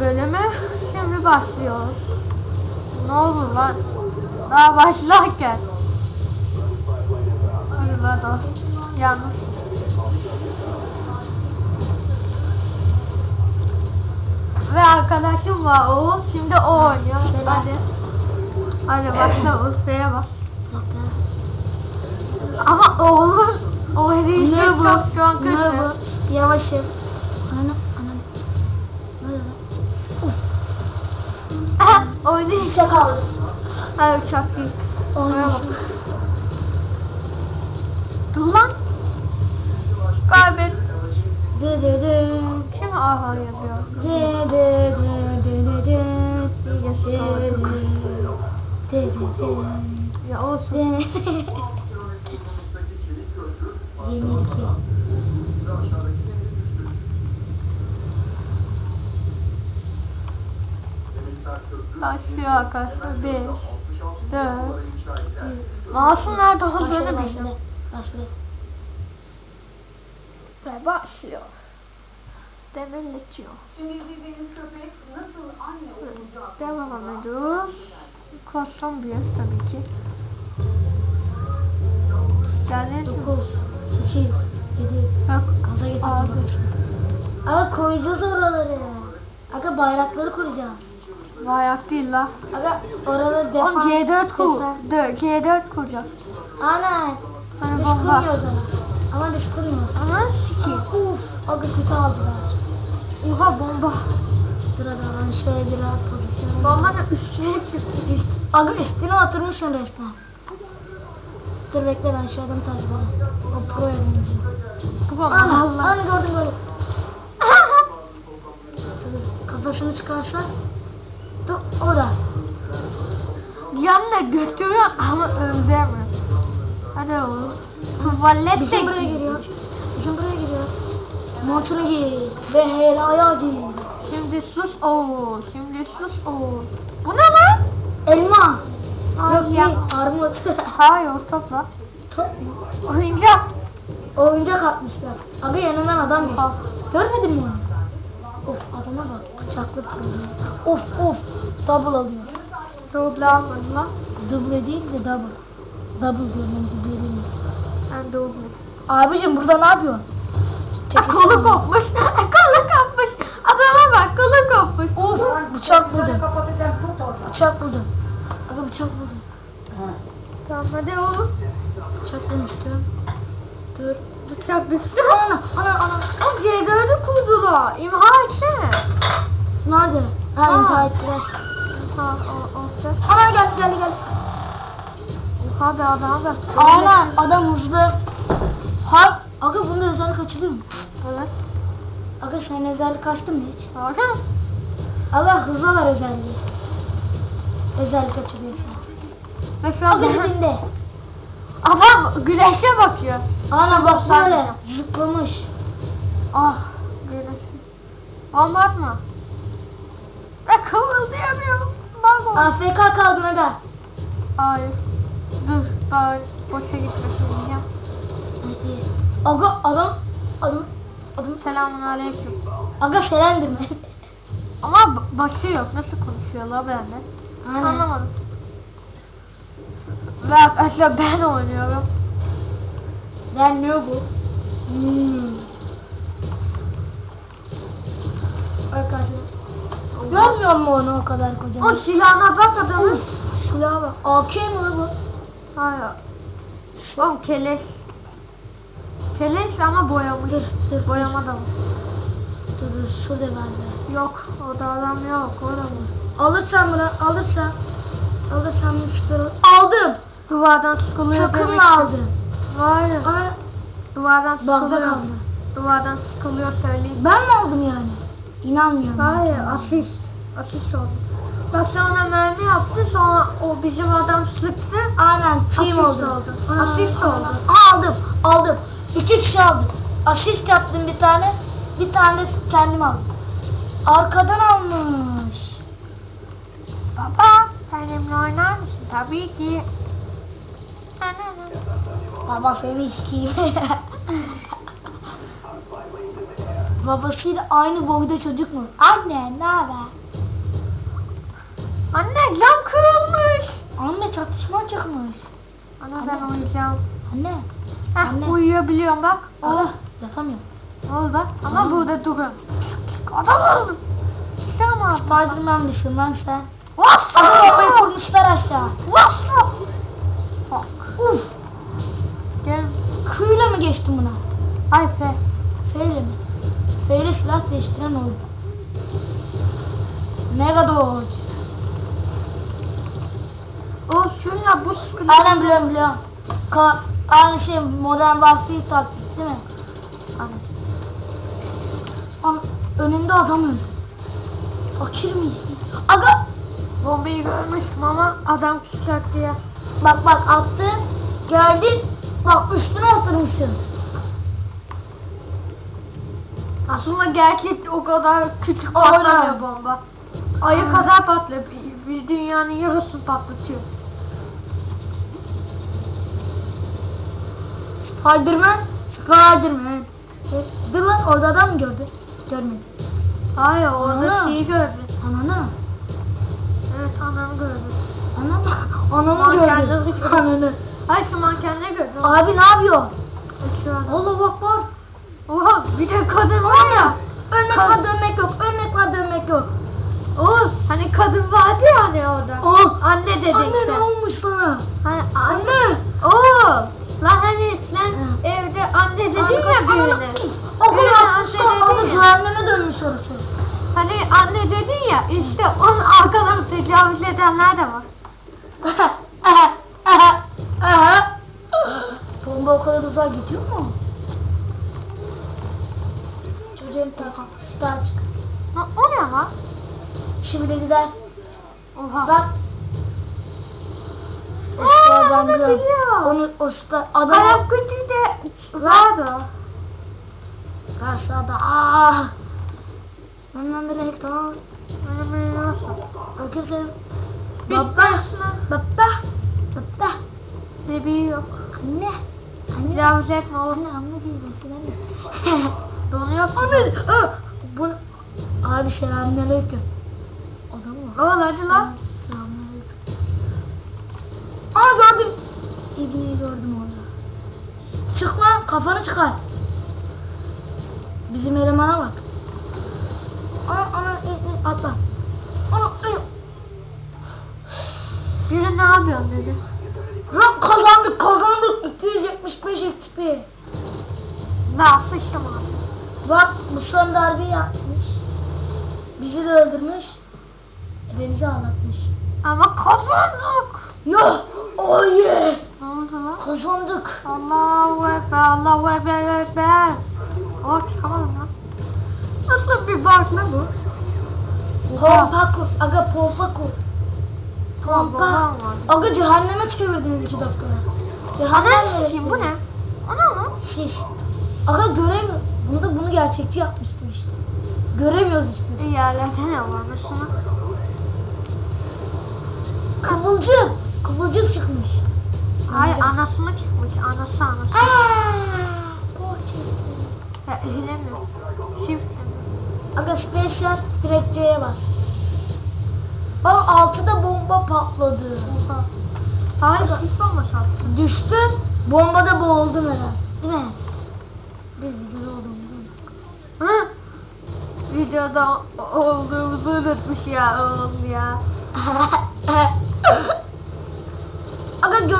bölümü şimdi başlıyoruz. Ne olur lan? Daha başlarken. Hadi lan o. Yanlış. Ve arkadaşım var Oğuz. Şimdi o oynuyor. Selam. Hadi. Hadi başla Urfa'ya bas. Ama oğlum oynayışı Ne bu? çok şu an kötü. Yavaşım. Ananı İçe kaldı. Hayır uçak değil. Oynasın. Dur lan. Kaybet. Dı dı dı. Kim aha yazıyor? Dı dı dı dı dı dı. Dı dı. Dı dı dı. Ya olsun. Yeni ülke. Başlıyor arkadaşlar. Bir, dört. Mouse'un nerede olduğunu başladı. Başladı. Ve başlıyor. Demirletiyor. Şimdi izleyeceğiniz köpek nasıl anne olacak? Devam ediyoruz. Kostüm büyük tabii ki. Yani 9, 8, 7. Bak, Gaza getireceğim. Aga koruyacağız oraları. Aga bayrakları koruyacağız. bayağı değil la. Aga orada Oğlum defan. G4 kur. Dö- G4 kuracağız. Aynen. Hani Biz bomba. kurmuyoruz onu. Ama biz kurmuyoruz. Ama siki. Uf. Aga kötü aldılar. Oha bomba. Dur ben şöyle biraz pozisyon. Bombanın üstüne çıktı. Üst, aga üstüne oturmuşsun resmen. Dur bekle ben şu adamı takipledim. O. Bu bomba. Allah Allah. Allah. gördüm gördüm. Kafasını çıkarsa. Dur orada. Yanına götürüyor ama öldüremiyor. Hadi oğlum. De Bizim buraya geliyor. Bizim buraya geliyor. Montunu giy ve helaya giy. Şimdi sus Oğuz. Şimdi sus Oğuz. Bu ne lan? Elma. Ay, Yok ya. armut. Hayır o topla. Top. Oyuncak. Oyuncak atmışlar. Aga yanından adam geçti. Görmedin mi onu? Of adama bak bıçaklı kırılıyor. Of of double alıyor. Double almadın lan. Double değil de double. Double diyorum ben double değil. Ben double. Abicim burada ne yapıyorsun? Aa, Çekilsene. kolu kopmuş. Kolu kopmuş. Adama bak kolu kopmuş. Of bıçak buldum. Bıçak buldum. Aga bıçak buldum. Tamam hadi oğlum. Bıçak bulmuştum. Dur. Bıçak düştü. Ana ana ana. O C4'ü kurdular. İmha. Nerede? Ha Aa. intihar ettiler. Ha o o. Ana gel gel gel. Oha be adama bak. Aynen adam hızlı. Har Aga bunda özellik açılıyor mu? Evet. Aga senin özellik açtın mı hiç? Hocam. Aga hızlı var özelliği. Özellik açılıyorsa. Mesela Aga dibinde. adam güneşe bakıyor. Ana bak böyle zıplamış. Ah güneş. Olmaz mı? Kıvıldayamıyorum. Bak o. AFK kaldın aga. Hayır. Dur. Ben boşa gitmesin diyeceğim. Aga adam adam adam Selamun aleyküm. aga selendirme. Ama b- başı yok. Nasıl konuşuyorlar bende? Aynen. Anlamadım. Ve arkadaşlar ben oynuyorum. Ben ne bu? Hmm. Arkadaşlar. Görmüyor musun onu o kadar O kocaman? silahına bak adamın. Uf silaha bak. AK lan bu? Hayır. Oğlum keleş. Keleş ama boyamış. Dur dur Boyama da var. dur dur şurada bende. Yok. O da adam yok. O da mı? Alırsan bunu alırsan alırsan bunu şüphe Aldım. Duvardan sıkılıyor demek. Takımla aldım. Hayır. Duvardan sıkılıyor. kaldı. Duvardan sıkılıyor söyleyeyim. Ben mi aldım yani? İnanmıyorum. Hayır asist. Asist oldu. Bak sonra mermi yaptı sonra o bizim adam sıktı. Aynen team Asist oldu. oldu. Aa, Asist aa, oldu. Aa, aldım aldım. İki kişi aldım. Asist yaptım bir tane. Bir tane de kendim aldım. Arkadan almış. Baba benimle oynar mısın? Tabii ki. Baba seni sikeyim. babasıyla aynı boyda çocuk mu? Anne ne haber? Anne cam kırılmış. Anne çatışma çıkmış. Ana ben uyuyacağım. Anne. Heh, Anne. uyuyabiliyorum bak. Allah yatamıyorum. Oldu bak? Ama burada durun. Adam oldu. Tamam. Spiderman misin lan sen? Bastı. Adam bombayı kurmuşlar aşağı. Bastı. Uf. Gel. Kıyla mı geçtim buna? Ay fe. F ile mi? İle silah değiştiren oyun. Mega Dodge. O şunla bu sıkıntı. Aynen biliyorum biliyorum. Ka aynı şey Modern Warfare taktik değil mi? Aynen. An önünde adam öldü. Fakir miyiz? Aga Bombayı görmüştüm ama adam çıkacak diye. bak bak attı. Geldin. Bak üstüne oturmuşsun. Aslında gerçekte o kadar küçük patlamıyor bomba. Ayı kadar patlıyor. Bir, bir dünyanın yarısını patlatıyor. Spiderman. Spiderman. Dur lan orada adam mı gördü? Görmedi. Hayır orada Ana. şeyi gördüm. Ananı. Evet ananı. Ananı. Ananı Mankenleri gördü. Ananı. Hayır şu mankenleri gördüm. Abi ne yapıyor? Allah bak var. Oha bir de kadın var ya. Örnek var dönmek yok. Örnek var dönmek yok. O hani kadın vardı ya hani orada. Oh. Anne dedi Anne işte. ne olmuş sana? Hani anne. Anne. Oo. Lan hani sen evde anne dedin ya birine. O kadar anne yapmışlar ama cehenneme dönmüş orası. Hani anne dedin ya işte onun arkadan tecavüz edenler de var. Bomba o kadar uzağa gidiyor mu? Çocuğun telefonu. Star çık. Ha, o ne lan? Çivilediler. Oha. Bak. O Aa, Star ben onu biliyorum. biliyorum. Onu o Star adam Call of Duty'de vardı o. karşıda. Aa. Ondan beri hektar. Öyle biliyorsun. O kimse. Baba. Baba. Baba. bebeği yok. Anne. Anne. Etme oğlum. Anne anne değil anne. Donuyor. Anne. Aa, Bu Abi selamünaleyküm. Adam var. Oğlum hadi lan. Selamünaleyküm. Aa gördüm. İbneyi gördüm orada. Çıkma kafanı çıkar. Bizim elemana bak. Ana ana in, in, atla. Ana in. Biri ne yapıyorsun dedi. Lan kazandık kazandık 275 XP. Ben sıçtım abi. Bak bu son darbeyi yapmış. Bizi de öldürmüş. Ebemizi ağlatmış. Ama kazandık. Yo! Oh yeah! Ne oldu lan? Kazandık. Allahu Ekber, Allahu Ekber, Ekber. Aa çıkamadım lan. Nasıl bir bak ne bu? Pompa kur. Aga pompa kur. Pompa. Aga cehenneme çevirdiniz iki dakikada. Ana Cehennem sikeyim bu ne? Ana mı? Siz. Aga göremiyoruz. Bunda bunu gerçekçi yapmıştım işte. Göremiyoruz hiçbirini. İyi yerlerde ne var mesela? Kıvılcım. Kıvılcım çıkmış. Hayır Anlayacağız. anasını çıkmış. Anası anası. Aaa. Oh. Ya hile mi? Shift? Aga special direkt C'ye bas. Bak altıda bomba patladı. Oha. Hayır shift olmasa. Düştün, bombada boğuldun herhalde. Değil mi? Biz videoda olduğumuzu unuttuk. Hı? Videoda olduğumuzu unutmuş ya oğlum ya. Aga gör...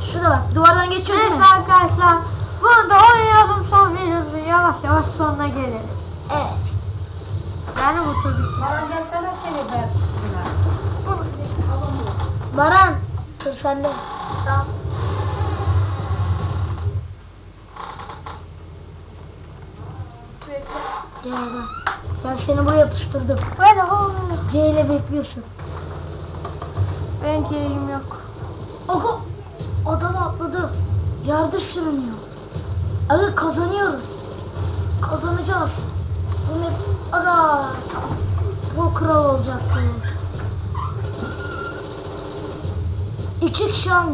Şurada bak, duvardan geçiyor değil Neyse mi? arkadaşlar. Bunu da oynayalım son videomuzun yavaş yavaş sonuna gelelim. Evet. Yani bu çocuk. Bana gelsene seni de. Baran, dur sende. Tamam. Aga. Ben seni buraya yapıştırdım. Böyle oldu. C ile bekliyorsun. Ben şeyim yok. Aga, adam atladı. Yerde sürünüyor. Aga kazanıyoruz. Kazanacağız. Bu ne? Aga. Bu kral olacaktı. İki kişi almış.